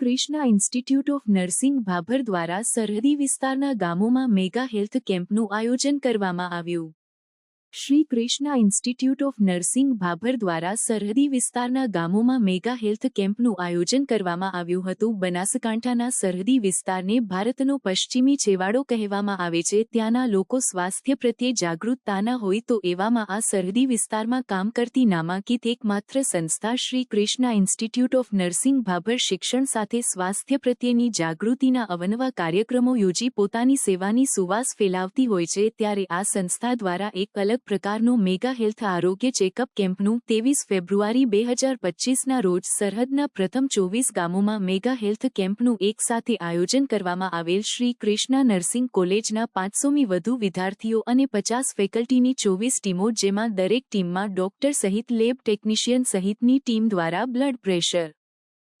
Krishna institute of nursing Bhabhar દ્વારા સરહદી વિસ્તારના ગામોમાં મેગા હેલ્થ કેમ્પનું આયોજન કરવામાં આવ્યું. Shri Krishna institute of nursing Bhabhar દ્વારા સરહદી વિસ્તારના ગામોમાં મેગા હેલ્થ કેમ્પનું આયોજન કરવામાં આવ્યું હતું. બનાસકાંઠાના સરહદી વિસ્તારને ભારતનો પશ્ચિમી છેવાડો કહેવામાં આવે છે. ત્યાંના લોકો સ્વાસ્થ્ય પ્રત્યે જાગૃતતાના હોય તો એવામાં આ સરહદી વિસ્તારમાં કામ કરતી નામાંકિત એકમાત્ર સંસ્થા Shri Krishna institute of nursing Bhabhar શિક્ષણ સાથે સ્વાસ્થ્ય પ્રત્યેની જાગૃતિના અવનવા કાર્યક્રમો યોજી પોતાની સેવાની સુવાસ ફેલાવતી હોય છે. ત્યારે આ સંસ્થા દ્વારા એક અલગ પ્રકારનું મેગા હેલ્થ આરોગ્ય ચેકઅપ કેમ્પનું ત્રેવીસ ફેબ્રુઆરી બે હજાર પચીસના રોજ સરહદના પ્રથમ ચોવીસ ગામોમાં મેગા હેલ્થ કેમ્પનું એક સાથે આયોજન કરવામાં આવેલ શ્રી કૃષ્ણા નર્સિંગ કોલેજના પાંચસોમી વધુ વિદ્યાર્થીઓ અને પચાસ ફેકલ્ટીની ચોવીસ ટીમો જેમાં દરેક ટીમમાં ડોક્ટર સહિત લેબ ટેકનિશિયન સહિતની ટીમ દ્વારા blood pressure,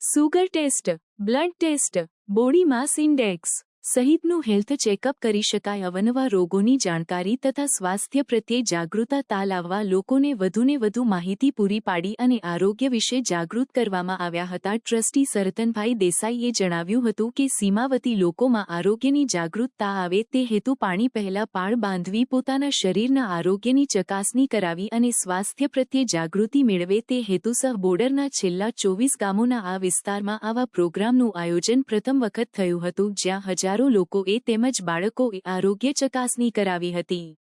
sugar test, blood test, body mass index સહિતનું health checkup કરી શકાય અવનવા રોગોની જાણકારી તથા સ્વાસ્થ્ય પ્રત્યે જાગૃતતા લાવવા લોકોને વધુને વધુ માહિતી પૂરી પાડી અને આરોગ્ય વિશે જાગૃત કરવામાં આવ્યા હતા. ટ્રસ્ટી સરતનભાઈ દેસાઈએ જણાવ્યું હતું કે, સીમાવતી લોકોમાં આરોગ્યની જાગૃતતા આવે તે હેતુ પાણી પહેલા પાળ બાંધવી, પોતાના શરીરના આરોગ્યની ચકાસણી કરાવી અને સ્વાસ્થ્ય પ્રત્યે જાગૃતિ મેળવે તે હેતુસહ બોર્ડરના છેલ્લા ચોવીસ ગામોના આ વિસ્તારમાં આવા પ્રોગ્રામનું આયોજન પ્રથમ વખત થયું હતું, જ્યાં હજારો લોકોએ તેમજ બાળકોએ આરોગ્ય ચકાસણી કરાવી હતી.